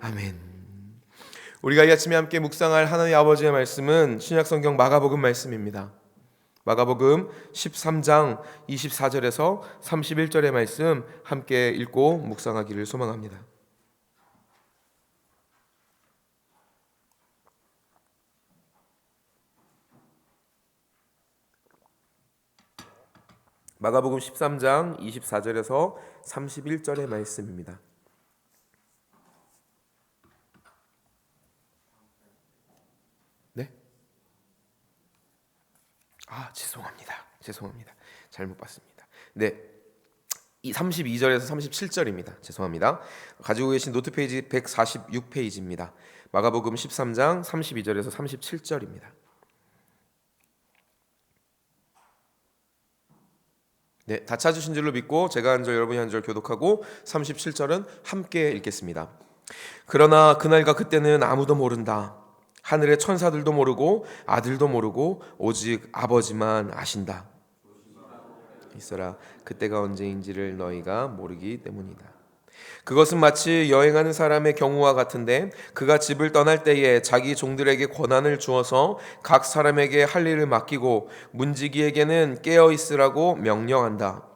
아멘. 우리가 이 아침에 함께 묵상할 하나님 아버지의 말씀은 신약성경 마가복음 말씀입니다. 마가복음 13장 24절에서 31절의 말씀 함께 읽고 묵상하기를 소망합니다. 마가복음 13장 24절에서 31절의 말씀입니다. 네? 아, 죄송합니다. 죄송합니다. 잘못 봤습니다. 네. 이 32절에서 37절입니다. 죄송합니다. 가지고 계신 노트 페이지 146페이지입니다. 마가복음 13장 32절에서 37절입니다. 네, 다 찾으신 줄로 믿고 제가 한 절 여러분이 한 절 교독하고 37절은 함께 읽겠습니다. 그러나 그날과 그때는 아무도 모른다. 하늘의 천사들도 모르고 아들도 모르고 오직 아버지만 아신다. 있어라 그때가 언제인지를 너희가 모르기 때문이다. 그것은 마치 여행하는 사람의 경우와 같은데 그가 집을 떠날 때에 자기 종들에게 권한을 주어서 각 사람에게 할 일을 맡기고 문지기에게는 깨어 있으라고 명령한다.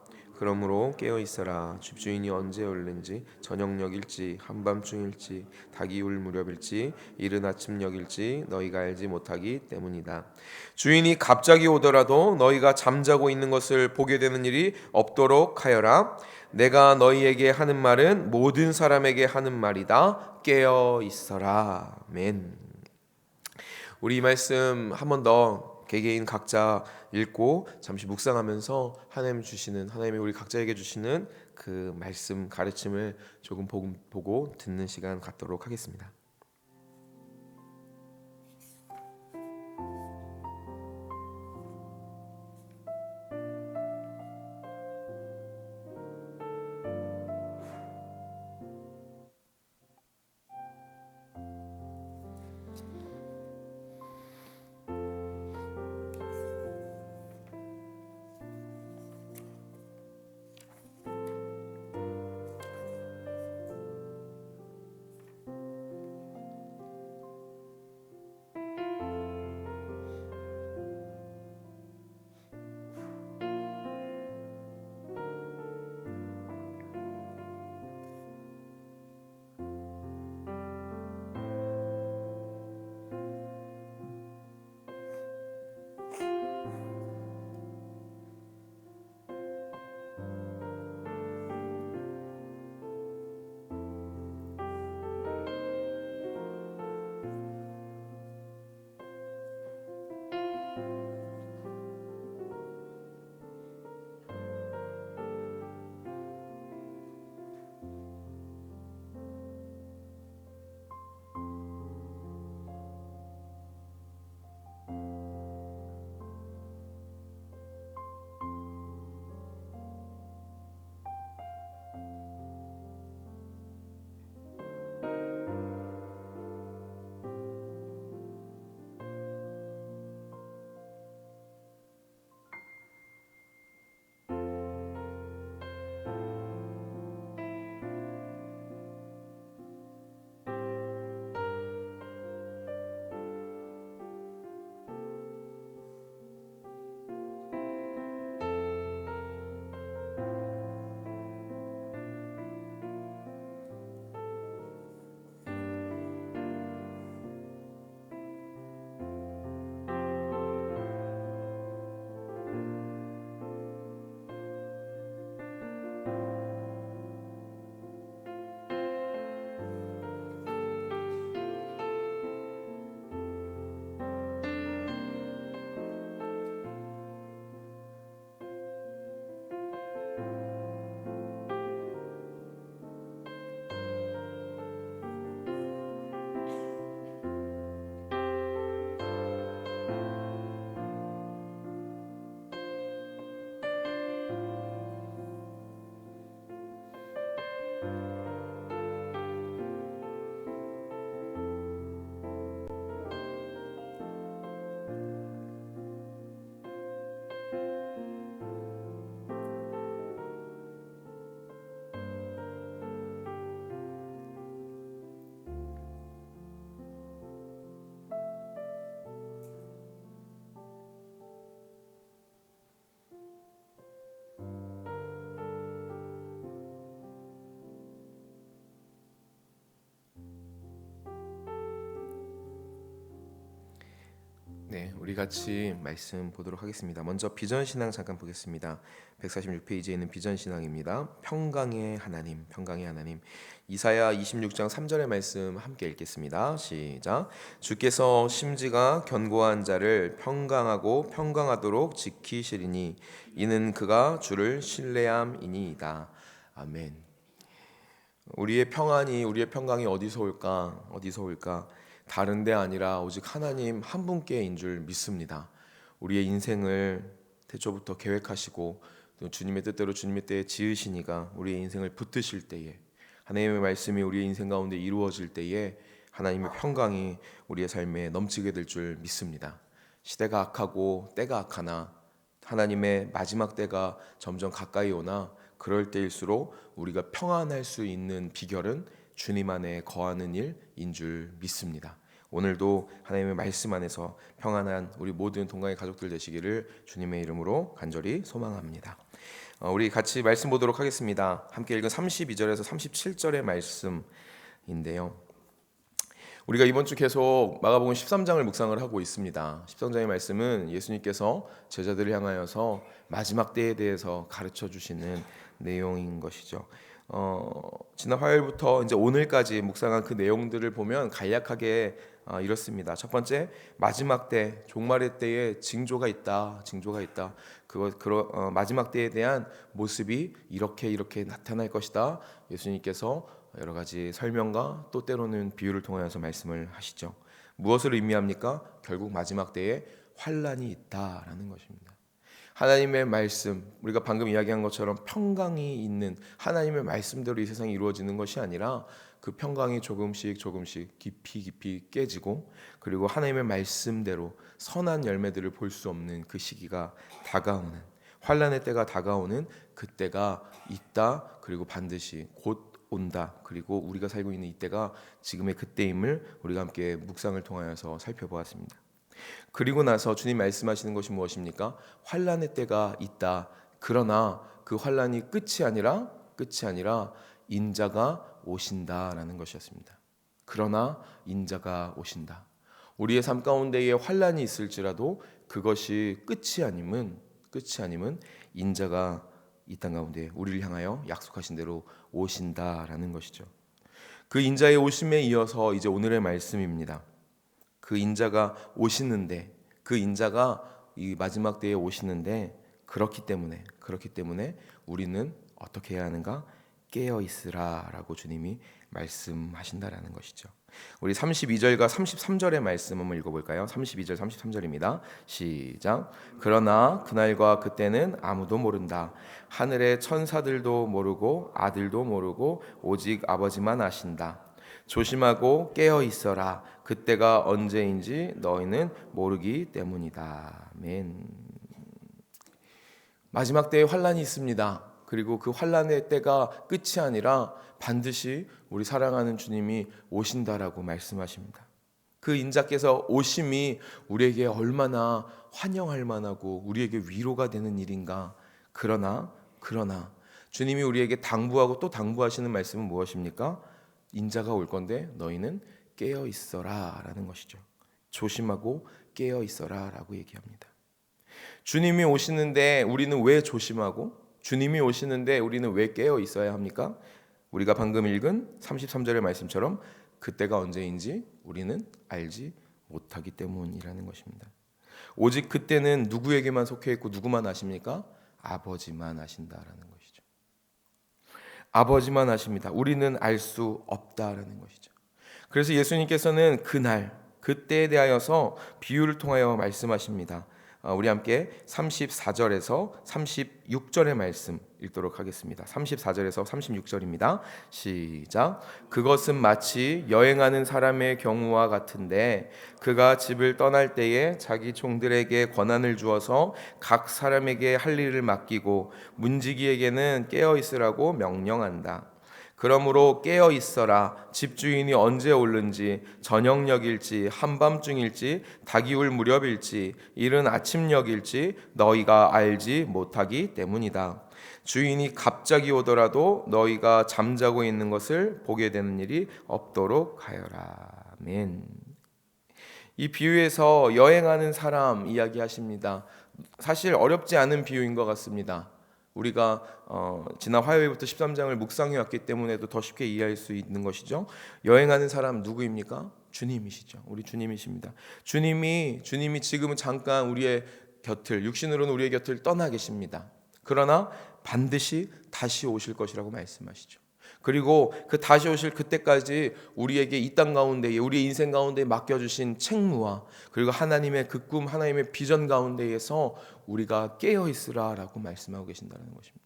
그러므로 깨어 있어라. 집주인이 언제 올는지 저녁녘일지 한밤중일지 닭이 울 무렵일지 이른 아침녘일지 너희가 알지 못하기 때문이다. 주인이 갑자기 오더라도 너희가 잠자고 있는 것을 보게 되는 일이 없도록 하여라. 내가 너희에게 하는 말은 모든 사람에게 하는 말이다. 깨어 있어라. 아멘. 우리 이 말씀 한 번 더 개개인 각자 읽고 잠시 묵상하면서 하나님 주시는 하나님이 우리 각자에게 주시는 그 말씀 가르침을 조금 보고, 듣는 시간 갖도록 하겠습니다. 네, 우리 같이 말씀 보도록 하겠습니다. 먼저 비전 신앙 잠깐 보겠습니다. 146페이지에 있는 비전 신앙입니다. 평강의 하나님, 평강의 하나님. 이사야 26장 3절의 말씀 함께 읽겠습니다. 시작. 주께서 심지가 견고한 자를 평강하고 평강하도록 지키시리니 이는 그가 주를 신뢰함이니이다. 아멘. 우리의 평안이 우리의 평강이 어디서 올까? 어디서 올까? 다른 데 아니라 오직 하나님 한 분께인 줄 믿습니다. 우리의 인생을 태초부터 계획하시고 또 주님의 뜻대로 주님의 때에 지으시니가 우리의 인생을 붙드실 때에 하나님의 말씀이 우리의 인생 가운데 이루어질 때에 하나님의 평강이 우리의 삶에 넘치게 될 줄 믿습니다. 시대가 악하고 때가 악하나 하나님의 마지막 때가 점점 가까이 오나 그럴 때일수록 우리가 평안할 수 있는 비결은 주님 안에 거하는 일인 줄 믿습니다. 오늘도 하나님의 말씀 안에서 평안한 우리 모든 동강의 가족들 되시기를 주님의 이름으로 간절히 소망합니다. 어, 우리 같이 말씀 보도록 하겠습니다. 함께 읽은 32절에서 37절의 말씀인데요. 우리가 이번 주 계속 마가복음 13장을 묵상을 하고 있습니다. 13장의 말씀은 예수님께서 제자들을 향하여서 마지막 때에 대해서 가르쳐 주시는 내용인 것이죠. 어, 지난 화요일부터 이제 오늘까지 묵상한 그 내용들을 보면 간략하게 어, 이렇습니다. 첫 번째 마지막 때 종말의 때에 징조가 있다. 징조가 있다. 그거 그러, 어, 마지막 때에 대한 모습이 이렇게 이렇게 나타날 것이다. 예수님께서 여러 가지 설명과 또 때로는 비유를 통하여서 말씀을 하시죠. 무엇을 의미합니까? 결국 마지막 때에 환란이 있다라는 것입니다. 하나님의 말씀, 우리가 방금 이야기한 것처럼 평강이 있는 하나님의 말씀대로 이 세상이 이루어지는 것이 아니라 그 평강이 조금씩 조금씩 깊이 깊이 깨지고 그리고 하나님의 말씀대로 선한 열매들을 볼 수 없는 그 시기가 다가오는 환란의 때가 다가오는 그때가 있다. 그리고 반드시 곧 온다. 그리고 우리가 살고 있는 이때가 지금의 그때임을 우리가 함께 묵상을 통하여서 살펴보았습니다. 그리고 나서 주님 말씀하시는 것이 무엇입니까? 환란의 때가 있다. 그러나 그 환란이 끝이 아니라 끝이 아니라 인자가 오신다라는 것이었습니다. 그러나 인자가 오신다. 우리의 삶 가운데에 환란이 있을지라도 그것이 끝이 아님은 끝이 아님은 인자가 이 땅 가운데 우리를 향하여 약속하신 대로 오신다라는 것이죠. 그 인자의 오심에 이어서 이제 오늘의 말씀입니다. 그 인자가 오시는데 그 인자가 이 마지막 때에 오시는데 그렇기 때문에 그렇기 때문에 우리는 어떻게 해야 하는가? 깨어 있으라라고 주님이 말씀하신다라는 것이죠. 우리 32절과 33절의 말씀 한번 읽어볼까요? 32절, 33절입니다. 시작. 그러나 그날과 그때는 아무도 모른다. 하늘의 천사들도 모르고 아들도 모르고 오직 아버지만 아신다. 조심하고 깨어 있어라. 그때가 언제인지 너희는 모르기 때문이다. 아멘. 마지막 때에 환란이 있습니다. 그리고 그 환란의 때가 끝이 아니라 반드시 우리 사랑하는 주님이 오신다라고 말씀하십니다. 그 인자께서 오심이 우리에게 얼마나 환영할 만하고 우리에게 위로가 되는 일인가. 그러나 그러나 주님이 우리에게 당부하고 또 당부하시는 말씀은 무엇입니까? 인자가 올 건데 너희는 깨어 있어라라는 것이죠. 조심하고 깨어 있어라라고 얘기합니다. 주님이 오시는데 우리는 왜 조심하고 주님이 오시는데 우리는 왜 깨어 있어야 합니까? 우리가 방금 읽은 33절의 말씀처럼 그때가 언제인지 우리는 알지 못하기 때문이라는 것입니다. 오직 그때는 누구에게만 속해 있고 누구만 아십니까? 아버지만 아신다라는 것이죠. 아버지만 아십니다. 우리는 알 수 없다라는 것이죠. 그래서 예수님께서는 그날 그때에 대하여서 비유를 통하여 말씀하십니다. 어, 우리 함께 34절에서 36절의 말씀 읽도록 하겠습니다. 34절에서 36절입니다. 시작. 그것은 마치 여행하는 사람의 경우와 같은데 그가 집을 떠날 때에 자기 종들에게 권한을 주어서 각 사람에게 할 일을 맡기고 문지기에게는 깨어 있으라고 명령한다. 그러므로 깨어 있어라. 집주인이 언제 올는지 저녁녘일지 한밤중일지 닭이울 무렵일지 이른 아침녘일지 너희가 알지 못하기 때문이다. 주인이 갑자기 오더라도 너희가 잠자고 있는 것을 보게 되는 일이 없도록 하여라. 아멘. 이 비유에서 여행하는 사람 이야기하십니다. 사실 어렵지 않은 비유인 것 같습니다. 우리가 어, 지난 화요일부터 13장을 묵상해 왔기 때문에도 더 쉽게 이해할 수 있는 것이죠. 여행하는 사람 누구입니까? 주님이시죠. 우리 주님이십니다. 주님이 주님이 지금은 잠깐 우리의 곁을 육신으로는 우리의 곁을 떠나 계십니다. 그러나 반드시 다시 오실 것이라고 말씀하시죠. 그리고 그 다시 오실 그때까지 우리에게 이 땅 가운데에 우리의 인생 가운데 맡겨 주신 책무와 그리고 하나님의 그 꿈 하나님의 비전 가운데에서 우리가 깨어 있으라라고 말씀하고 계신다는 것입니다.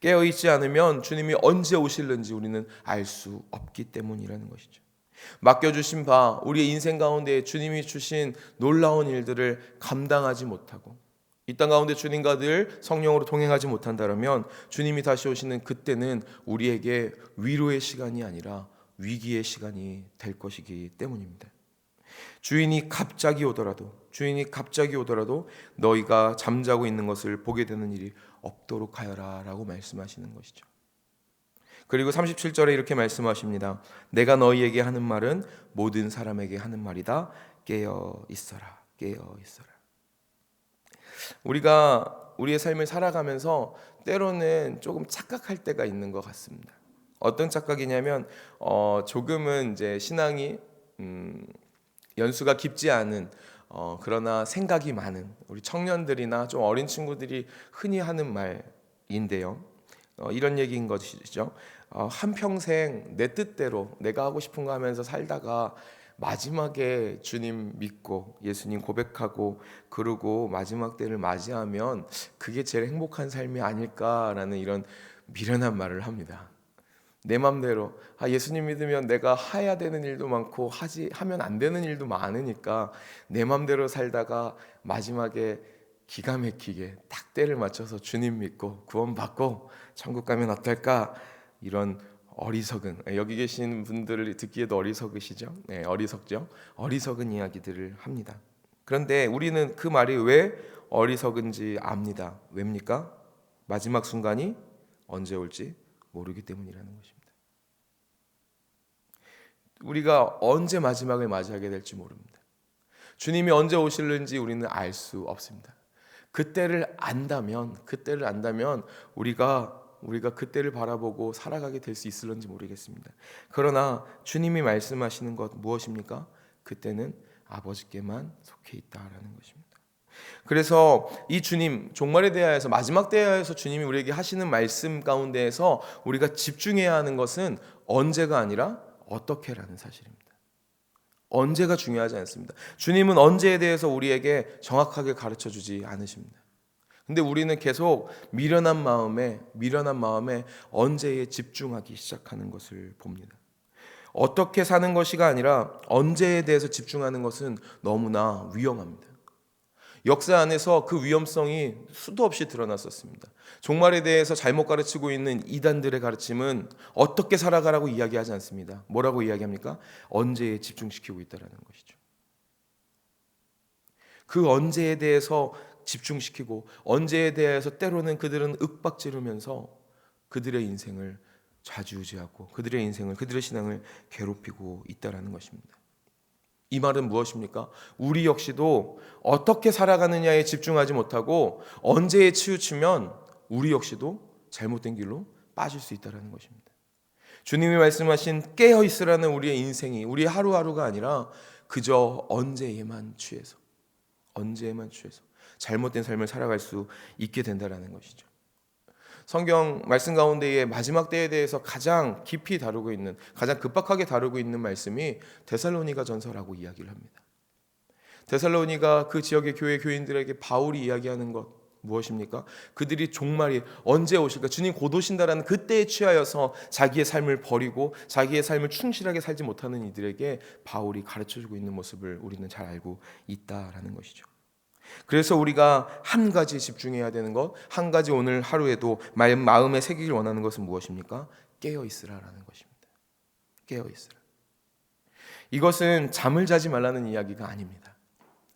깨어 있지 않으면 주님이 언제 오실는지 우리는 알 수 없기 때문이라는 것이죠. 맡겨 주신 바 우리의 인생 가운데 주님이 주신 놀라운 일들을 감당하지 못하고 이 땅 가운데 주님과 늘 성령으로 동행하지 못한다면 주님이 다시 오시는 그때는 우리에게 위로의 시간이 아니라 위기의 시간이 될 것이기 때문입니다. 주인이 갑자기 오더라도 주인이 갑자기 오더라도 너희가 잠자고 있는 것을 보게 되는 일이 없도록 하여라라고 말씀하시는 것이죠. 그리고 37절에 이렇게 말씀하십니다. 내가 너희에게 하는 말은 모든 사람에게 하는 말이다. 깨어 있어라. 깨어 있어라. 우리가 우리의 삶을 살아가면서 때로는 조금 착각할 때가 있는 것 같습니다. 어떤 착각이냐면 어, 조금은 이제 신앙이 음, 연수가 깊지 않은 어, 그러나 생각이 많은 우리 청년들이나 좀 어린 친구들이 흔히 하는 말인데요. 어, 이런 얘기인 것이죠. 어, 한 평생 내 뜻대로 내가 하고 싶은 거 하면서 살다가 마지막에 주님 믿고 예수님 고백하고 그러고 마지막 때를 맞이하면 그게 제일 행복한 삶이 아닐까라는 이런 미련한 말을 합니다. 내 맘대로 아 예수님 믿으면 내가 해야 되는 일도 많고 하지 하면 안 되는 일도 많으니까 내 맘대로 살다가 마지막에 기가 막히게 딱 때를 맞춰서 주님 믿고 구원받고 천국 가면 어떨까 이런 어리석은 여기 계신 분들 듣기에도 어리석으시죠? 네, 어리석죠. 어리석은 이야기들을 합니다. 그런데 우리는 그 말이 왜 어리석은지 압니다. 왜입니까? 마지막 순간이 언제 올지 모르기 때문이라는 것입니다. 우리가 언제 마지막을 맞이하게 될지 모릅니다. 주님이 언제 오실는지 우리는 알 수 없습니다. 그때를 안다면 그때를 안다면 우리가 우리가 그때를 바라보고 살아가게 될 수 있을런지 모르겠습니다. 그러나 주님이 말씀하시는 것 무엇입니까? 그때는 아버지께만 속해 있다라는 것입니다. 그래서 이 주님 종말에 대하여서 마지막 때에서 주님이 우리에게 하시는 말씀 가운데에서 우리가 집중해야 하는 것은 언제가 아니라 어떻게라는 사실입니다. 언제가 중요하지 않습니다. 주님은 언제에 대해서 우리에게 정확하게 가르쳐 주지 않으십니다. 근데 우리는 계속 미련한 마음에 미련한 마음에 언제에 집중하기 시작하는 것을 봅니다. 어떻게 사는 것이가 아니라 언제에 대해서 집중하는 것은 너무나 위험합니다. 역사 안에서 그 위험성이 수도 없이 드러났었습니다. 종말에 대해서 잘못 가르치고 있는 이단들의 가르침은 어떻게 살아가라고 이야기하지 않습니다. 뭐라고 이야기합니까? 언제에 집중시키고 있다라는 것이죠. 그 언제에 대해서 집중시키고 언제에 대해서 때로는 그들은 윽박지르면서 그들의 인생을 좌지우지하고 그들의 인생을 그들의 신앙을 괴롭히고 있다라는 것입니다. 이 말은 무엇입니까? 우리 역시도 어떻게 살아가느냐에 집중하지 못하고 언제에 치우치면 우리 역시도 잘못된 길로 빠질 수 있다라는 것입니다. 주님이 말씀하신 깨어 있으라는 우리의 인생이 우리 하루하루가 아니라 그저 언제에만 취해서 언제에만 취해서 잘못된 삶을 살아갈 수 있게 된다라는 것이죠. 성경 말씀 가운데에 마지막 때에 대해서 가장 깊이 다루고 있는 가장 급박하게 다루고 있는 말씀이 데살로니가 전서라고 이야기를 합니다. 데살로니가 그 지역의 교회 교인들에게 바울이 이야기하는 것 무엇입니까? 그들이 종말이 언제 오실까? 주님 곧 오신다라는 그때에 취하여서 자기의 삶을 버리고 자기의 삶을 충실하게 살지 못하는 이들에게 바울이 가르쳐 주고 있는 모습을 우리는 잘 알고 있다라는 것이죠. 그래서 우리가 한 가지에 집중해야 되는 것, 한 가지 오늘 하루에도 마음에 새기길 원하는 것은 무엇입니까? 깨어 있으라라는 것입니다. 깨어 있으라. 이것은 잠을 자지 말라는 이야기가 아닙니다.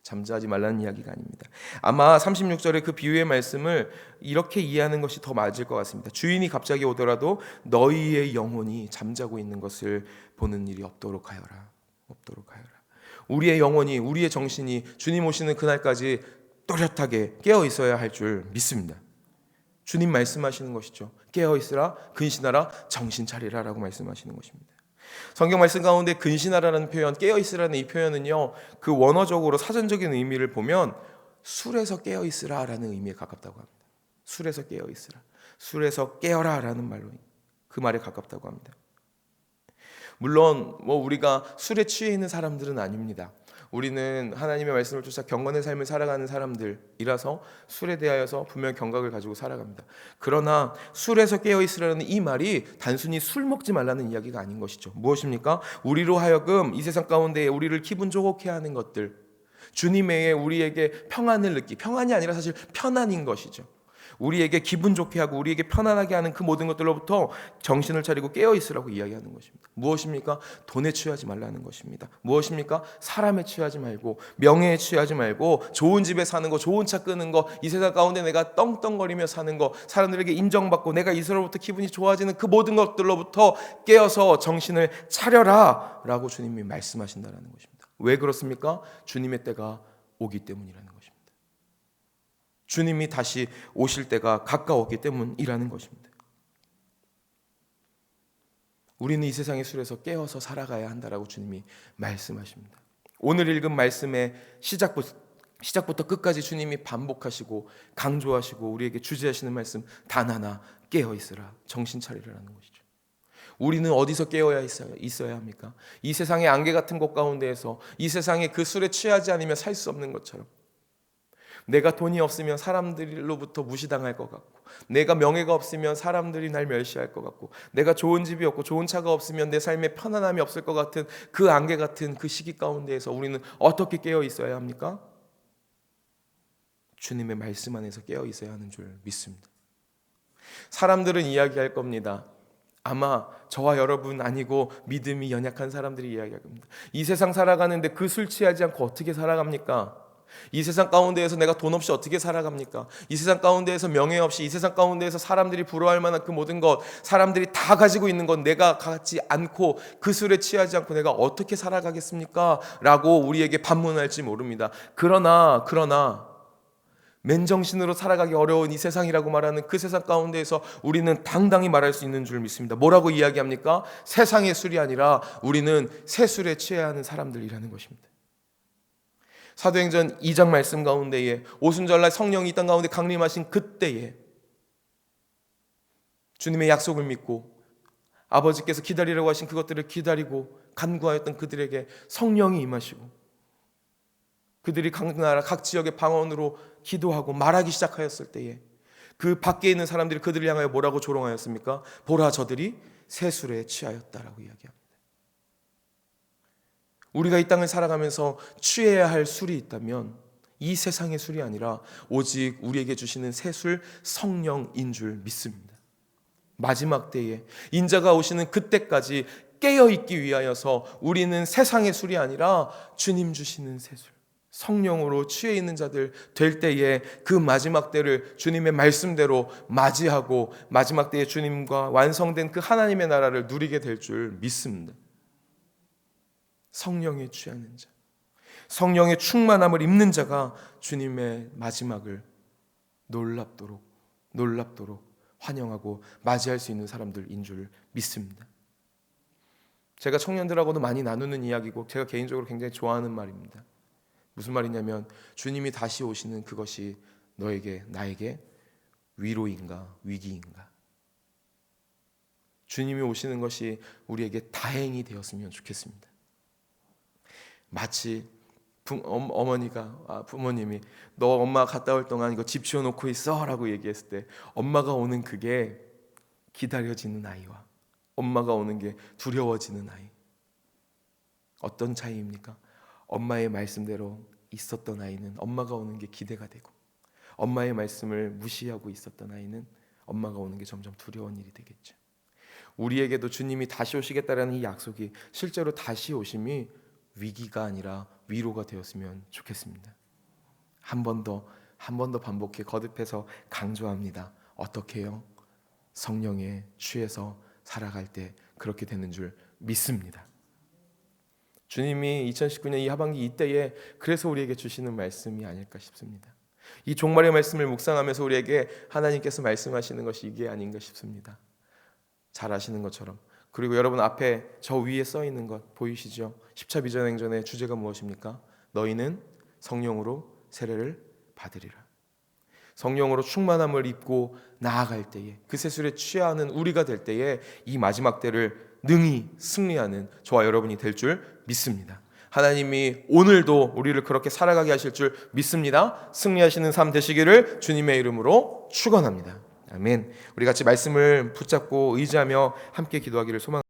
잠자지 말라는 이야기가 아닙니다. 아마 36절의 그 비유의 말씀을 이렇게 이해하는 것이 더 맞을 것 같습니다. 주인이 갑자기 오더라도 너희의 영혼이 잠자고 있는 것을 보는 일이 없도록 하여라. 없도록 하여라. 우리의 영혼이 우리의 정신이 주님 오시는 그날까지 또렷하게 깨어 있어야 할 줄 믿습니다. 주님 말씀하시는 것이죠. 깨어 있으라 근신하라 정신 차리라라고 말씀하시는 것입니다. 성경 말씀 가운데 근신하라는 표현, 깨어 있으라는 이 표현은요. 그 원어적으로 사전적인 의미를 보면 술에서 깨어 있으라라는 의미에 가깝다고 합니다. 술에서 깨어 있으라. 술에서 깨어라라는 말로 그 말에 가깝다고 합니다. 물론 뭐 우리가 술에 취해 있는 사람들은 아닙니다. 우리는 하나님의 말씀을 쫓아 경건의 삶을 살아가는 사람들이라서 술에 대하여서 분명 경각을 가지고 살아갑니다. 그러나 술에서 깨어 있으라는 이 말이 단순히 술 먹지 말라는 이야기가 아닌 것이죠. 무엇입니까? 우리로 하여금 이 세상 가운데 우리를 기분 좋게 하는 것들, 주님의 우리에게 평안을 느끼, 평안이 아니라 사실 편안인 것이죠. 우리에게 기분 좋게 하고 우리에게 편안하게 하는 그 모든 것들로부터 정신을 차리고 깨어 있으라고 이야기하는 것입니다. 무엇입니까? 돈에 취하지 말라는 것입니다. 무엇입니까? 사람에 취하지 말고 명예에 취하지 말고 좋은 집에 사는 거, 좋은 차 끄는 거, 이 세상 가운데 내가 떵떵거리며 사는 거, 사람들에게 인정받고 내가 이서로부터 기분이 좋아지는 그 모든 것들로부터 깨어서 정신을 차려라라고 주님이 말씀하신다는 것입니다. 왜 그렇습니까? 주님의 때가 오기 때문이라는 것입니다. 주님이 다시 오실 때가 가까웠기 때문이라는 것입니다. 우리는 이 세상의 술에서 깨어서 살아가야 한다라고 주님이 말씀하십니다. 오늘 읽은 말씀의 시작부터 시작부터 끝까지 주님이 반복하시고 강조하시고 우리에게 주제하시는 말씀 단 하나 깨어 있으라 정신 차리라는 것이죠. 우리는 어디서 깨어야 있어야 합니까? 이 세상의 안개 같은 곳 가운데에서 이 세상의 그 술에 취하지 않으면 살 수 없는 것처럼 내가 돈이 없으면 사람들로부터 무시당할 것 같고, 내가 명예가 없으면 사람들이 날 멸시할 것 같고, 내가 좋은 집이 없고 좋은 차가 없으면 내 삶에 편안함이 없을 것 같은 그 안개 같은 그 시기 가운데에서 우리는 어떻게 깨어 있어야 합니까? 주님의 말씀 안에서 깨어 있어야 하는 줄 믿습니다. 사람들은 이야기할 겁니다. 아마 저와 여러분 아니고 믿음이 연약한 사람들이 이야기할 겁니다. 이 세상 살아가는데 그 술 취하지 않고 어떻게 살아갑니까? 이 세상 가운데에서 내가 돈 없이 어떻게 살아갑니까? 이 세상 가운데에서 명예 없이 이 세상 가운데에서 사람들이 부러워할 만한 그 모든 것 사람들이 다 가지고 있는 건 내가 갖지 않고 그 술에 취하지 않고 내가 어떻게 살아가겠습니까? 라고 우리에게 반문할지 모릅니다. 그러나 그러나 맨정신으로 살아가기 어려운 이 세상이라고 말하는 그 세상 가운데에서 우리는 당당히 말할 수 있는 줄 믿습니다. 뭐라고 이야기합니까? 세상의 술이 아니라 우리는 새 술에 취해야 하는 사람들이라는 것입니다. 사도행전 2장 말씀 가운데에 오순절날 성령이 이땅 가운데 강림하신 그때에 주님의 약속을 믿고 아버지께서 기다리라고 하신 그것들을 기다리고 간구하였던 그들에게 성령이 임하시고 그들이 각 나라 각 지역의 방언으로 기도하고 말하기 시작하였을 때에 그 밖에 있는 사람들이 그들을 향하여 뭐라고 조롱하였습니까? 보라 저들이 새술에 취하였다라고 이야기합니다. 우리가 이 땅을 살아가면서 취해야 할 술이 있다면 이 세상의 술이 아니라 오직 우리에게 주시는 새술 성령인 줄 믿습니다. 마지막 때에 인자가 오시는 그때까지 깨어 있기 위하여서 우리는 세상의 술이 아니라 주님 주시는 새술 성령으로 취해 있는 자들 될 때에 그 마지막 때를 주님의 말씀대로 맞이하고 마지막 때에 주님과 완성된 그 하나님의 나라를 누리게 될 줄 믿습니다. 성령에 취하는 자, 성령의 충만함을 입는 자가 주님의 마지막을 놀랍도록 놀랍도록 환영하고 맞이할 수 있는 사람들인 줄 믿습니다. 제가 청년들하고도 많이 나누는 이야기고 제가 개인적으로 굉장히 좋아하는 말입니다. 무슨 말이냐면 주님이 다시 오시는 그것이 너에게 나에게 위로인가 위기인가 주님이 오시는 것이 우리에게 다행이 되었으면 좋겠습니다. 마치 부, 어머니가 아, 부모님이 너 엄마 갔다 올 동안 이거 집 치워놓고 있어라고 얘기했을 때 엄마가 오는 그게 기다려지는 아이와 엄마가 오는 게 두려워지는 아이 어떤 차이입니까? 엄마의 말씀대로 있었던 아이는 엄마가 오는 게 기대가 되고 엄마의 말씀을 무시하고 있었던 아이는 엄마가 오는 게 점점 두려운 일이 되겠죠. 우리에게도 주님이 다시 오시겠다라는 이 약속이 실제로 다시 오심이 위기가 아니라 위로가 되었으면 좋겠습니다. 한 번 더, 한 번 더 반복해 거듭해서 강조합니다. 어떻게요? 성령에 취해서 살아갈 때 그렇게 되는 줄 믿습니다. 주님이 2019년 이 하반기 이때에 그래서 우리에게 주시는 말씀이 아닐까 싶습니다. 이 종말의 말씀을 묵상하면서 우리에게 하나님께서 말씀하시는 것이 이게 아닌가 싶습니다. 잘 아시는 것처럼. 그리고 여러분 앞에 저 위에 써 있는 것 보이시죠? 십자 비전 행전의 주제가 무엇입니까? 너희는 성령으로 세례를 받으리라. 성령으로 충만함을 입고 나아갈 때에 그 세술에 취하는 우리가 될 때에 이 마지막 때를 능히 승리하는 저와 여러분이 될 줄 믿습니다. 하나님이 오늘도 우리를 그렇게 살아가게 하실 줄 믿습니다. 승리하시는 삶 되시기를 주님의 이름으로 축원합니다. 아멘. 우리 같이 말씀을 붙잡고 의지하며 함께 기도하기를 소망.